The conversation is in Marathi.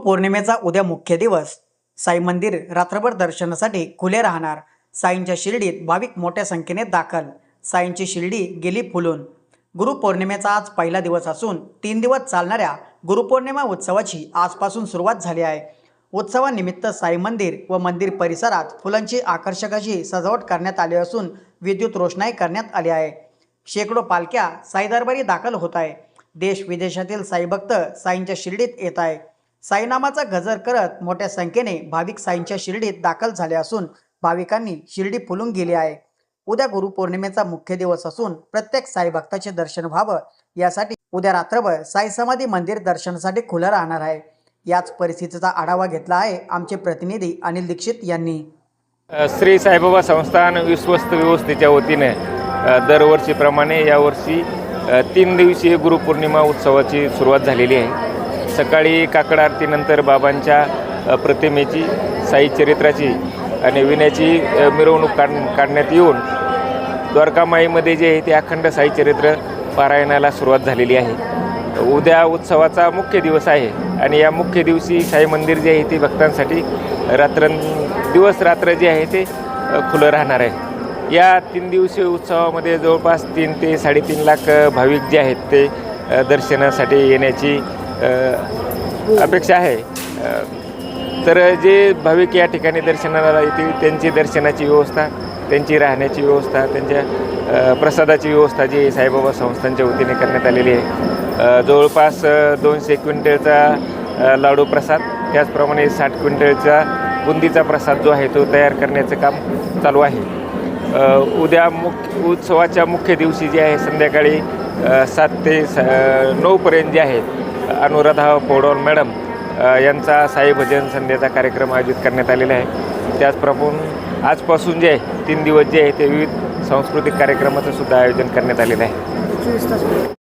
गुरुपौर्णिमेचा उद्या मुख्य दिवस. साई मंदिर रात्रभर दर्शनासाठी खुले राहणार. साईंच्या शिर्डीत भाविक मोठ्या संख्येने दाखल. साईंची शिर्डी गेली फुलून. गुरुपौर्णिमेचा आज पहिला दिवस असून तीन दिवस चालणाऱ्या गुरुपौर्णिमा उत्सवाची आजपासून सुरुवात झाली आहे. उत्सवानिमित्त साई मंदिर व मंदिर परिसरात फुलांची आकर्षक अशी सजावट करण्यात आली असून विद्युत रोषणाई करण्यात आली आहे. शेकडो पालख्या साई दरबारी दाखल होत आहे. देश विदेशातील साईभक्त साईंच्या शिर्डीत येत आहे. साईनामाचा गजर करत मोठ्या संख्येने भाविक साईंच्या शिर्डीत दाखल झाले असून भाविकांनी शिर्डी फुलून गेली आहे. उद्या गुरुपौर्णिमेचा मुख्य दिवस असून प्रत्येक साई भक्ताचे दर्शन व्हावं यासाठी उद्या रात्रभर साई समाधी मंदिर दर्शनासाठी खुलं राहणार आहे. याच परिस्थितीचा आढावा घेतला आहे आमचे प्रतिनिधी अनिल दीक्षित यांनी. श्री साईबाबा संस्थान विश्वस्त व्यवस्थेच्या वतीने दरवर्षीप्रमाणे यावर्षी तीन दिवसीय गुरुपौर्णिमा उत्सवाची सुरुवात झालेली आहे. सकाळी काकड आरतीनंतर बाबांच्या प्रतिमेची साई चरित्राची आणि विण्याची मिरवणूक काढ काढण्यात येऊन द्वारकामाईमध्ये जे आहे ते अखंड साई चरित्र पारायणाला सुरुवात झालेली आहे. उद्या उत्सवाचा मुख्य दिवस आहे आणि या मुख्य दिवशी साई मंदिर जे आहे ते भक्तांसाठी रात्र दिवस रात्र जे आहे ते खुलं राहणार आहे. या तीन दिवसीय उत्सवामध्ये जवळपास तीन ते साडेतीन लाख भाविक जे आहेत ते दर्शनासाठी येण्याची अपेक्षा आहे. तर जे भाविक या ठिकाणी दर्शनाला येतील त्यांची दर्शनाची व्यवस्था त्यांची राहण्याची व्यवस्था त्यांच्या प्रसादाची व्यवस्था जी साईबाबा संस्थांच्या वतीने करण्यात आलेली आहे. जवळपास दोनशे क्विंटलचा लाडू प्रसाद त्याचप्रमाणे साठ क्विंटलचा बुंदीचा प्रसाद जो आहे तो तयार करण्याचं काम चालू आहे. उद्या मुख्य उत्सवाच्या मुख्य दिवशी जे आहे संध्याकाळी सात ते स नऊपर्यंत जे आहे अनुराधा पोडोल मॅडम यांचा साई भजन संध्याचा कार्यक्रम आयोजित करण्यात आलेला आहे. त्याचप्रमाणे आजपासून जे आहे तीन दिवस जे आहे ते विविध सांस्कृतिक कार्यक्रमाचं सुद्धा आयोजन करण्यात आलेलं आहे.